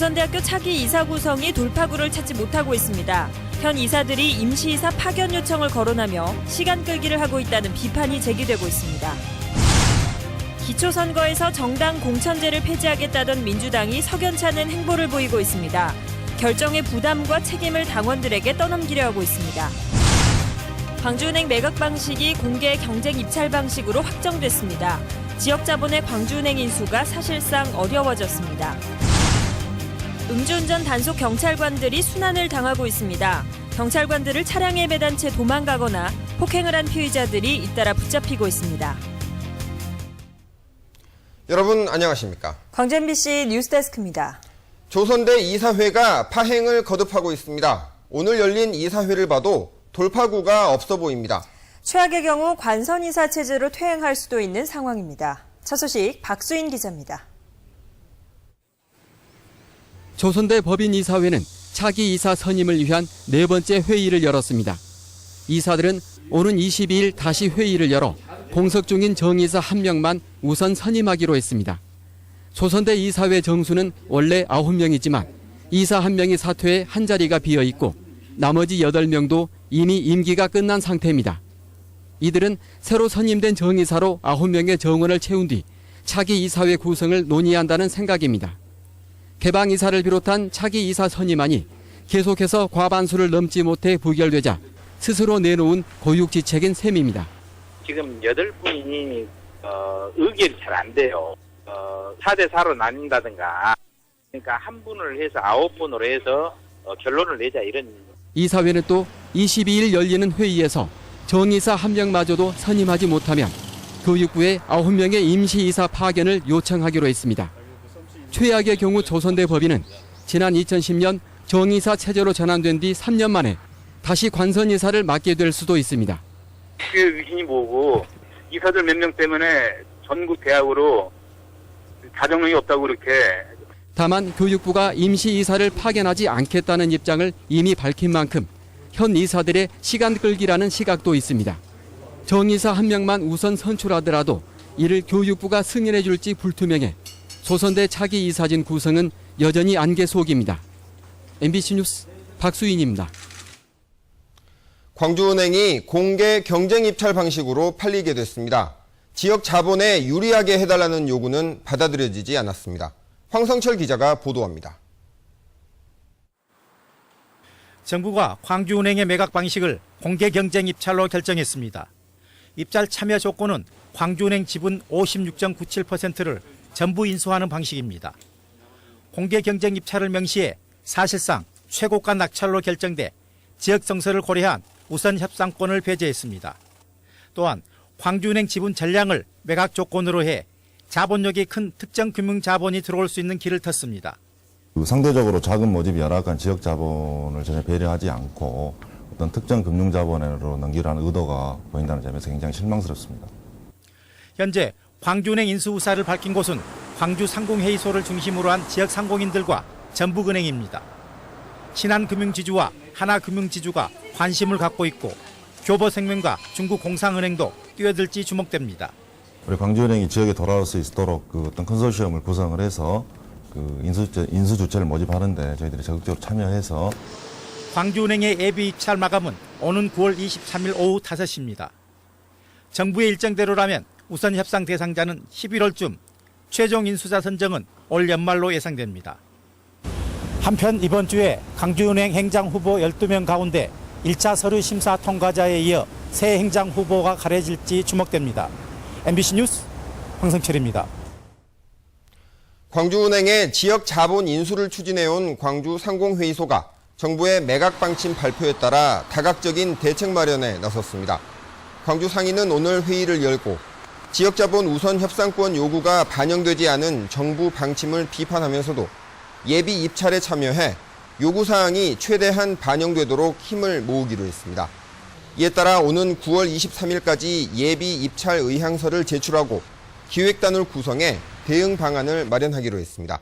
조선대학교 차기 이사 구성이 돌파구를 찾지 못하고 있습니다. 현 이사들이 임시이사 파견 요청을 거론하며 시간 끌기를 하고 있다는 비판이 제기되고 있습니다. 기초선거에서 정당 공천제를 폐지하겠다던 민주당이 석연찮은 행보를 보이고 있습니다. 결정의 부담과 책임을 당원들에게 떠넘기려 하고 있습니다. 광주은행 매각 방식이 공개 경쟁 입찰 방식으로 확정됐습니다. 지역 자본의 광주은행 인수가 사실상 어려워졌습니다. 음주운전 단속 경찰관들이 순환을 당하고 있습니다. 경찰관들을 차량에 매단 채 도망가거나 폭행을 한 피의자들이 잇따라 붙잡히고 있습니다. 여러분 안녕하십니까? 광주 MBC 뉴스데스크입니다. 조선대 이사회가 파행을 거듭하고 있습니다. 오늘 열린 이사회를 봐도 돌파구가 없어 보입니다. 최악의 경우 관선 이사 체제로 퇴행할 수도 있는 상황입니다. 첫 소식 박수인 기자입니다. 조선대 법인이사회는 차기 이사 선임을 위한 네 번째 회의를 열었습니다. 이사들은 오는 22일 다시 회의를 열어 공석 중인 정이사 한 명만 우선 선임하기로 했습니다. 조선대 이사회 정수는 원래 9명이지만 이사 한 명이 사퇴해 한 자리가 비어 있고 나머지 8명도 이미 임기가 끝난 상태입니다. 이들은 새로 선임된 정이사로 9명의 정원을 채운 뒤 차기 이사회 구성을 논의한다는 생각입니다. 개방 이사를 비롯한 차기 이사 선임안이 계속해서 과반수를 넘지 못해 부결되자 스스로 내놓은 고육지책인 셈입니다. 지금 여덟 분이 어, 의결이 잘 안 돼요. 어, 4대 4로 나뉜다든가. 그러니까 한 분을 해서 아홉 분으로 해서 어, 결론을 내자 이런 이사회는 또 22일 열리는 회의에서 정이사 한 명마저도 선임하지 못하면 교육부에 9명의 임시이사 파견을 요청하기로 했습니다. 최악의 경우 조선대 법인은 지난 2010년 정이사 체제로 전환된 뒤 3년 만에 다시 관선 이사를 맡게 될 수도 있습니다. 그 위신이 뭐고 이사들 몇 명 때문에 전국 대학으로 자정력이 없다고 그렇게 다만 교육부가 임시 이사를 파견하지 않겠다는 입장을 이미 밝힌 만큼 현 이사들의 시간 끌기라는 시각도 있습니다. 정 이사 한 명만 우선 선출하더라도 이를 교육부가 승인해 줄지 불투명해 조선대 차기 이사진 구성은 여전히 안개 속입니다. MBC 뉴스 박수인입니다. 광주은행이 공개 경쟁 입찰 방식으로 팔리게 됐습니다. 지역 자본에 유리하게 해달라는 요구는 받아들여지지 않았습니다. 황성철 기자가 보도합니다. 정부가 광주은행의 매각 방식을 공개 경쟁 입찰로 결정했습니다. 입찰 참여 조건은 광주은행 지분 56.97%를 전부 인수하는 방식입니다. 공개 경쟁 입찰을 명시해 사실상 최고가 낙찰로 결정돼 지역 정서를 고려한 우선 협상권을 배제했습니다. 또한 광주은행 지분 전량을 매각 조건으로 해 자본력이 큰 특정 금융 자본이 들어올 수 있는 길을 텄습니다. 그 상대적으로 자금 모집이 열악한 지역 자본을 전혀 배려하지 않고 어떤 특정 금융 자본으로 넘기라는 의도가 보인다는 점에서 굉장히 실망스럽습니다. 현재 광주은행 인수우사를 밝힌 곳은 광주 상공회의소를 중심으로 한 지역 상공인들과 전북은행입니다. 신한금융지주와 하나금융지주가 관심을 갖고 있고 교보생명과 중국공상은행도 뛰어들지 주목됩니다. 우리 광주은행이 지역에 돌아올 수 있도록 그 어떤 컨소시엄을 구성을 해서 그 인수주체, 인수주체를 모집하는데 저희들이 적극적으로 참여해서 광주은행의 예비 입찰 마감은 오는 9월 23일 오후 5시입니다. 정부의 일정대로라면 우선 협상 대상자는 11월쯤, 최종 인수자 선정은 올 연말로 예상됩니다. 한편 이번 주에 광주은행 행장 후보 12명 가운데 1차 서류 심사 통과자에 이어 새 행장 후보가 가려질지 주목됩니다. MBC 뉴스 황성철입니다. 광주은행의 지역 자본 인수를 추진해온 광주 상공회의소가 정부의 매각 방침 발표에 따라 다각적인 대책 마련에 나섰습니다. 광주 상인은 오늘 회의를 열고 지역 자본 우선 협상권 요구가 반영되지 않은 정부 방침을 비판하면서도 예비 입찰에 참여해 요구 사항이 최대한 반영되도록 힘을 모으기로 했습니다. 이에 따라 오는 9월 23일까지 예비 입찰 의향서를 제출하고 기획단을 구성해 대응 방안을 마련하기로 했습니다.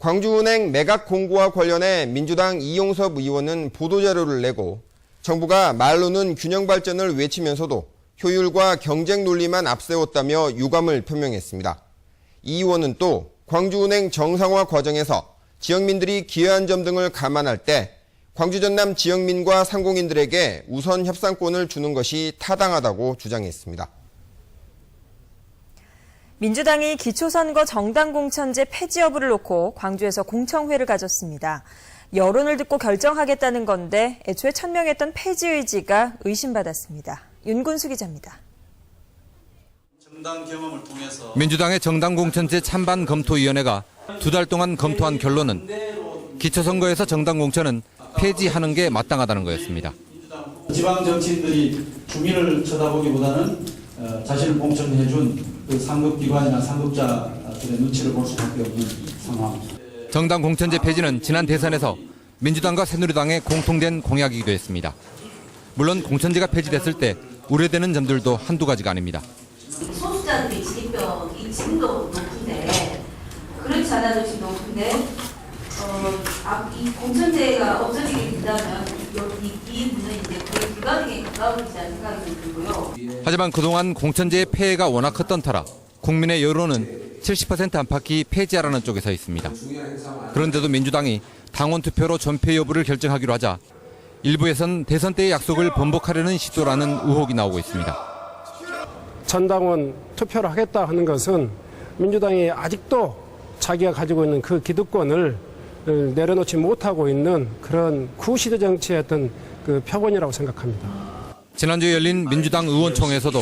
광주은행 매각 공고와 관련해 민주당 이용섭 의원은 보도자료를 내고 정부가 말로는 균형 발전을 외치면서도 효율과 경쟁 논리만 앞세웠다며 유감을 표명했습니다. 이 의원은 또 광주은행 정상화 과정에서 지역민들이 기여한 점 등을 감안할 때 광주 전남 지역민과 상공인들에게 우선 협상권을 주는 것이 타당하다고 주장했습니다. 민주당이 기초선거 정당 공천제 폐지 여부를 놓고 광주에서 공청회를 가졌습니다. 여론을 듣고 결정하겠다는 건데 애초에 천명했던 폐지 의지가 의심받았습니다. 윤군수 기자입니다. 민주당의 정당 공천제 찬반 검토위원회가 두 달 동안 검토한 결론은 기초선거에서 정당 공천은 폐지하는 게 마땅하다는 거였습니다. 지방 정치인들이 주민을 쳐다보기보다는 어, 자신을 공천해준 그 상급기관이나 상급자들의 눈치를 볼 수밖에 없는 상황. 정당 공천제 폐지는 지난 대선에서 민주당과 새누리당의 공통된 공약이기도 했습니다. 물론 공천제가 폐지됐을 때 우려되는 점들도 한두 가지가 아닙니다. 소수자들의 진입력이 지금도 높은데 그렇지 않아도 지금 높은데 어, 앞, 이 공천제가 없어지게 된다면 이, 이 문은 이제 거의 불가능에 가까워지지 않은 생각이 들고요. 하지만 그동안 공천제의 폐해가 워낙 컸던 터라 국민의 여론은 70% 안팎이 폐지하라는 쪽에 서 있습니다. 그런데도 민주당이 당원 투표로 전폐 여부를 결정하기로 하자 일부에선 대선 때의 약속을 번복하려는 시도라는 의혹이 나오고 있습니다. 전당원 투표를 하겠다 하는 것은 민주당이 아직도 자기가 가지고 있는 그 기득권을 어, 내려놓지 못하고 있는 그런 구시대 정치의 어떤 그 표본이라고 생각합니다. 지난주 열린 민주당 의원총회에서도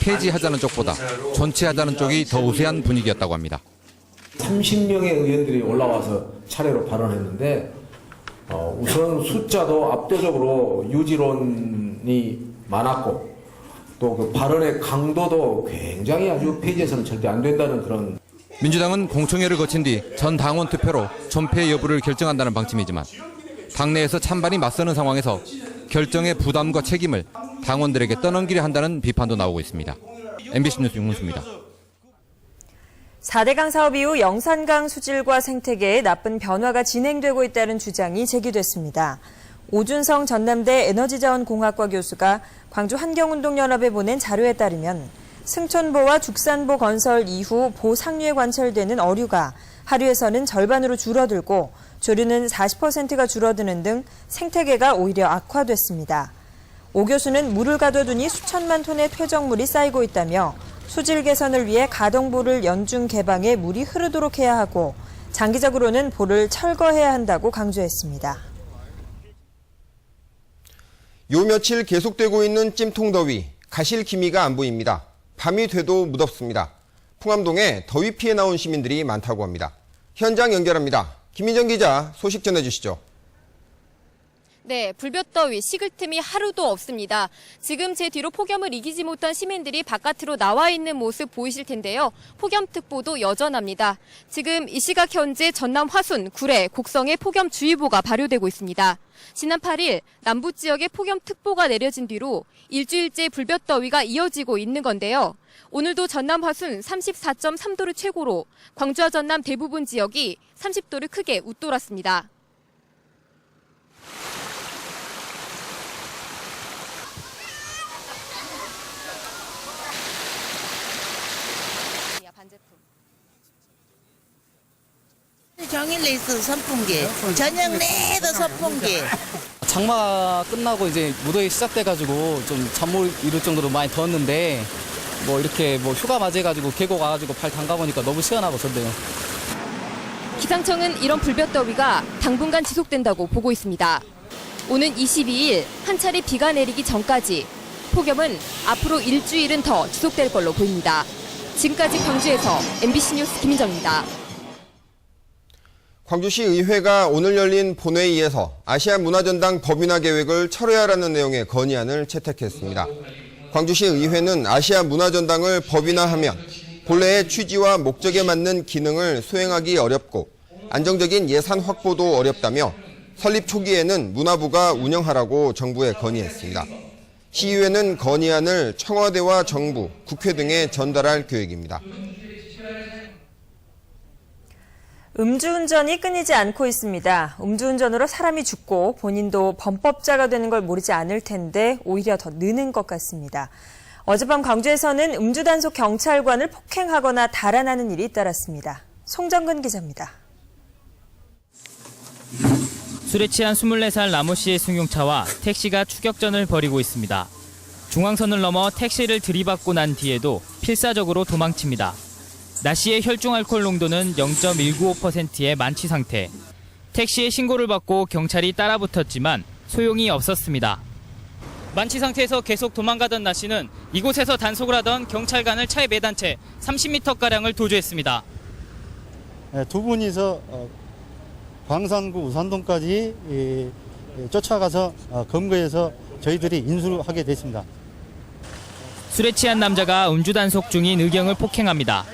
폐지하자는 쪽보다 존치하자는 쪽이 더 우세한 분위기였다고 합니다. 30명의 의원들이 올라와서 차례로 발언했는데 어, 우선 숫자도 압도적으로 유지론이 많았고 또 그 발언의 강도도 굉장히 아주 폐지해서는 절대 안 된다는 그런 민주당은 공청회를 거친 뒤 전 당원 투표로 존폐 여부를 결정한다는 방침이지만 당내에서 찬반이 맞서는 상황에서 결정의 부담과 책임을 당원들에게 떠넘기려 한다는 비판도 나오고 있습니다. MBC 뉴스 윤문수입니다. 4대강 사업 이후 영산강 수질과 생태계에 나쁜 변화가 진행되고 있다는 주장이 제기됐습니다. 오준성 전남대 에너지자원공학과 교수가 광주 환경운동연합에 보낸 자료에 따르면 승촌보와 죽산보 건설 이후 보 상류에 관찰되는 어류가 하류에서는 절반으로 줄어들고 조류는 40%가 줄어드는 등 생태계가 오히려 악화됐습니다. 오 교수는 물을 가둬두니 수천만 톤의 퇴적물이 쌓이고 있다며 수질 개선을 위해 가동보를 연중 개방해 물이 흐르도록 해야 하고 장기적으로는 보를 철거해야 한다고 강조했습니다. 요 며칠 계속되고 있는 찜통더위, 가실 기미가 안 보입니다. 밤이 돼도 무덥습니다. 풍암동에 더위 피해 나온 시민들이 많다고 합니다. 현장 연결합니다. 김민정 기자 소식 전해주시죠. 네, 불볕더위 식을 틈이 하루도 없습니다. 지금 제 뒤로 폭염을 이기지 못한 시민들이 바깥으로 나와 있는 모습 보이실 텐데요. 폭염특보도 여전합니다. 지금 이 시각 현재 전남 화순, 구례, 곡성에 폭염주의보가 발효되고 있습니다. 지난 8일 남부 지역에 폭염특보가 내려진 뒤로 일주일째 불볕더위가 이어지고 있는 건데요. 오늘도 전남 화순 34.3도를 최고로 광주와 전남 대부분 지역이 30도를 크게 웃돌았습니다. 종일 레이스 선풍기, 저녁 내도 선풍기. 장마 끝나고 이제 무더위 시작돼가지고 좀 잠 못 이룰 정도로 많이 더웠는데 뭐 이렇게 뭐 휴가 맞이해가지고 계곡 와가지고 발 담가보니까 너무 시원하고 좋네요. 기상청은 이런 불볕더위가 당분간 지속된다고 보고 있습니다. 오는 22일 한 차례 비가 내리기 전까지 폭염은 앞으로 일주일은 더 지속될 걸로 보입니다. 지금까지 광주에서 MBC 뉴스 김민정입니다. 광주시 의회가 오늘 열린 본회의에서 아시아 문화전당 법인화 계획을 철회하라는 내용의 건의안을 채택했습니다. 광주시 의회는 아시아 문화전당을 법인화하면 본래의 취지와 목적에 맞는 기능을 수행하기 어렵고 안정적인 예산 확보도 어렵다며 설립 초기에는 문화부가 운영하라고 정부에 건의했습니다. 시의회는 건의안을 청와대와 정부, 국회 등에 전달할 계획입니다. 음주운전이 끊이지 않고 있습니다. 음주운전으로 사람이 죽고 본인도 범법자가 되는 걸 모르지 않을 텐데 오히려 더 느는 것 같습니다. 어젯밤 광주에서는 음주단속 경찰관을 폭행하거나 달아나는 일이 잇따랐습니다. 송정근 기자입니다. 술에 취한 24살 라모 씨의 승용차와 택시가 추격전을 벌이고 있습니다. 중앙선을 넘어 택시를 들이받고 난 뒤에도 필사적으로 도망칩니다. 나 씨의 혈중 알코올 농도는 0.195%의 만취 상태. 택시의 신고를 받고 경찰이 따라붙었지만 소용이 없었습니다. 만취 상태에서 계속 도망가던 나 씨는 이곳에서 단속을 하던 경찰관을 차에 매단 채 30m가량을 도주했습니다. 네, 두 분이서 어, 광산구 우산동까지 쫓아가서 어, 검거해서 저희들이 인수하게 됐습니다. 술에 취한 남자가 음주 단속 중인 의경을 폭행합니다.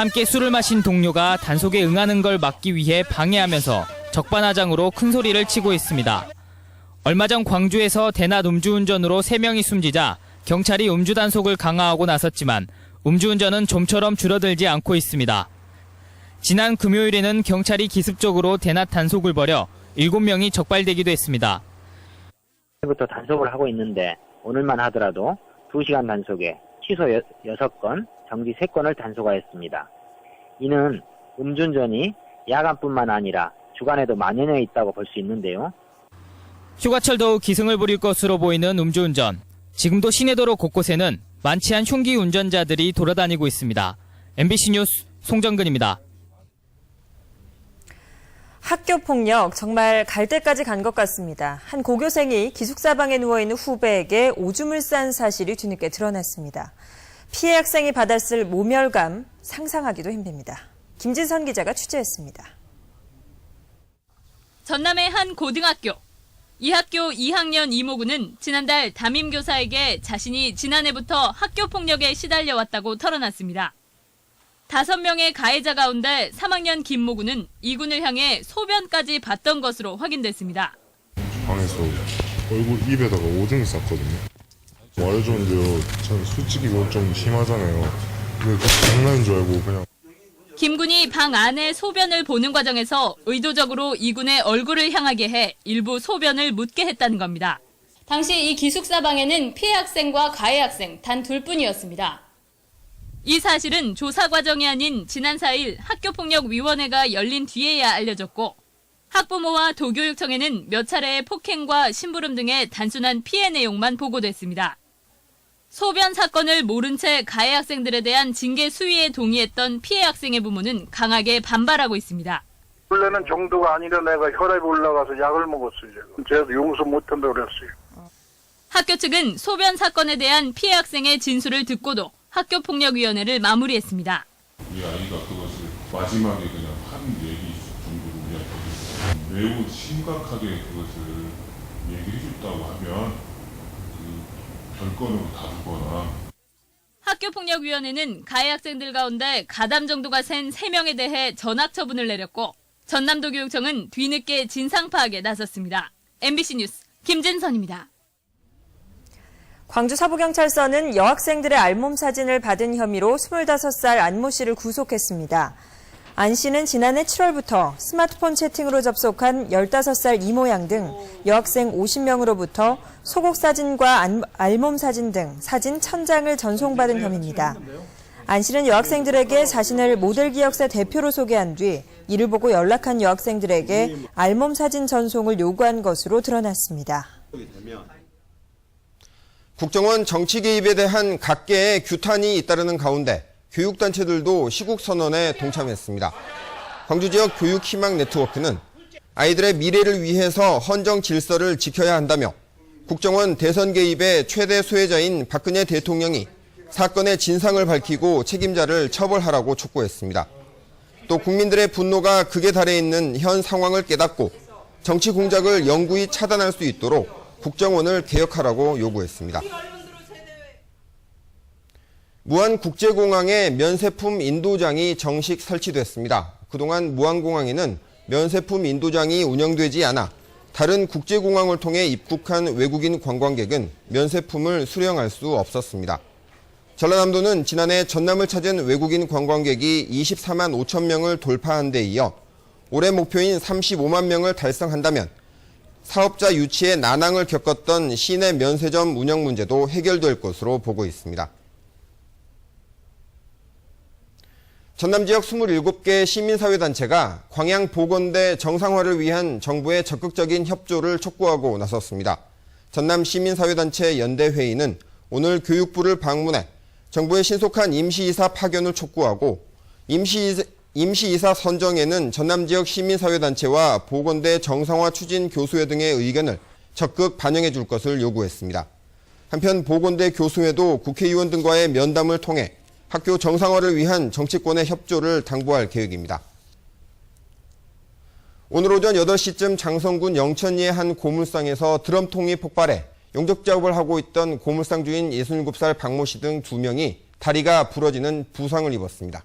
함께 술을 마신 동료가 단속에 응하는 걸 막기 위해 방해하면서 적반하장으로 큰 소리를 치고 있습니다. 얼마 전 광주에서 대낮 음주운전으로 3명이 숨지자 경찰이 음주 단속을 강화하고 나섰지만 음주운전은 좀처럼 줄어들지 않고 있습니다. 지난 금요일에는 경찰이 기습적으로 대낮 단속을 벌여 7명이 적발되기도 했습니다. 부터 단속을 하고 있는데 오늘만 하더라도 2시간 단속에 취소 6건, 정지 3건을 단속하였습니다. 이는 음주운전이 야간뿐만 아니라 주간에도 만연해 있다고 볼 수 있는데요. 휴가철 더욱 기승을 부릴 것으로 보이는 음주운전. 지금도 시내도로 곳곳에는 만취한 흉기 운전자들이 돌아다니고 있습니다. MBC 뉴스 송정근입니다. 학교 폭력 정말 갈 때까지 간 것 같습니다. 한 고교생이 기숙사방에 누워 있는 후배에게 오줌을 싼 사실이 뒤늦게 드러났습니다. 피해 학생이 받았을 모멸감 상상하기도 힘듭니다. 김진선 기자가 취재했습니다. 전남의 한 고등학교. 이 학교 2학년 이모군은 지난달 담임교사에게 자신이 지난해부터 학교 폭력에 시달려 왔다고 털어놨습니다. 다섯 명의 가해자 가운데 3학년 김모군은 이군을 향해 소변까지 봤던 것으로 확인됐습니다. 방에서 얼굴 입에다가 오줌을 쌌거든요. 말해줬는데요. 전 솔직히 이건 좀 심하잖아요. 근데 그 장난인 줄 알고 그냥 김군이 방 안에 소변을 보는 과정에서 의도적으로 이군의 얼굴을 향하게 해 일부 소변을 묻게 했다는 겁니다. 당시 이 기숙사 방에는 피해 학생과 가해 학생 단 둘뿐이었습니다. 이 사실은 조사 과정이 아닌 지난 4일 학교폭력위원회가 열린 뒤에야 알려졌고 학부모와 도교육청에는 몇 차례의 폭행과 심부름 등의 단순한 피해 내용만 보고됐습니다. 소변 사건을 모른 채 가해 학생들에 대한 징계 수위에 동의했던 피해 학생의 부모는 강하게 반발하고 있습니다. 원래는 정도가 아니라 내가 혈압이 올라가서 약을 먹었어요. 제가 용서 못한다고 그랬어요. 학교 측은 소변 사건에 대한 피해 학생의 진술을 듣고도 학교폭력위원회를 마무리했습니다. 우리 아이가 그것을 마지막에 그냥 한 얘기 정도로 우리한테 매우 심각하게 그것을 얘기해 줬다고 하면 그 별건으로 다루거나 학교폭력위원회는 가해 학생들 가운데 가담 정도가 센 3명에 대해 전학 처분을 내렸고 전남도 교육청은 뒤늦게 진상 파악에 나섰습니다. MBC 뉴스 김진선입니다. 광주 서부경찰서는 여학생들의 알몸 사진을 받은 혐의로 25살 안모 씨를 구속했습니다. 안 씨는 지난해 7월부터 스마트폰 채팅으로 접속한 15살 이모 양 등 여학생 50명으로부터 소곡 사진과 안- 알몸 사진 등 사진 1000장을 전송받은 혐의입니다. 안 씨는 여학생들에게 자신을 모델 기획사 대표로 소개한 뒤 이를 보고 연락한 여학생들에게 알몸 사진 전송을 요구한 것으로 드러났습니다. 국정원 정치 개입에 대한 각계의 규탄이 잇따르는 가운데 교육단체들도 시국 선언에 동참했습니다. 광주 지역 교육 희망 네트워크는 아이들의 미래를 위해서 헌정 질서를 지켜야 한다며 국정원 대선 개입의 최대 수혜자인 박근혜 대통령이 사건의 진상을 밝히고 책임자를 처벌하라고 촉구했습니다. 또 국민들의 분노가 극에 달해 있는 현 상황을 깨닫고 정치 공작을 영구히 차단할 수 있도록 국정원을 개혁하라고 요구했습니다. 무안국제공항에 면세품 인도장이 정식 설치됐습니다. 그동안 무안공항에는 면세품 인도장이 운영되지 않아 다른 국제공항을 통해 입국한 외국인 관광객은 면세품을 수령할 수 없었습니다. 전라남도는 지난해 전남을 찾은 외국인 관광객이 24만 5천 명을 돌파한 데 이어 올해 목표인 35만 명을 달성한다면 사업자 유치에 난항을 겪었던 시내 면세점 운영 문제도 해결될 것으로 보고 있습니다. 전남 지역 27개 시민사회단체가 광양 보건대 정상화를 위한 정부의 적극적인 협조를 촉구하고 나섰습니다. 전남 시민사회단체 연대회의는 오늘 교육부를 방문해 정부의 신속한 임시이사 파견을 촉구하고 임시이사, 임시이사 선정에는 전남 지역 시민사회단체와 보건대 정상화 추진 교수회 등의 의견을 적극 반영해 줄 것을 요구했습니다. 한편 보건대 교수회도 국회의원 등과의 면담을 통해 학교 정상화를 위한 정치권의 협조를 당부할 계획입니다. 오늘 오전 8시쯤 장성군 영천리의 한 고물상에서 드럼통이 폭발해 용접 작업을 하고 있던 고물상 주인 67살 박모 씨 등 2명이 다리가 부러지는 부상을 입었습니다.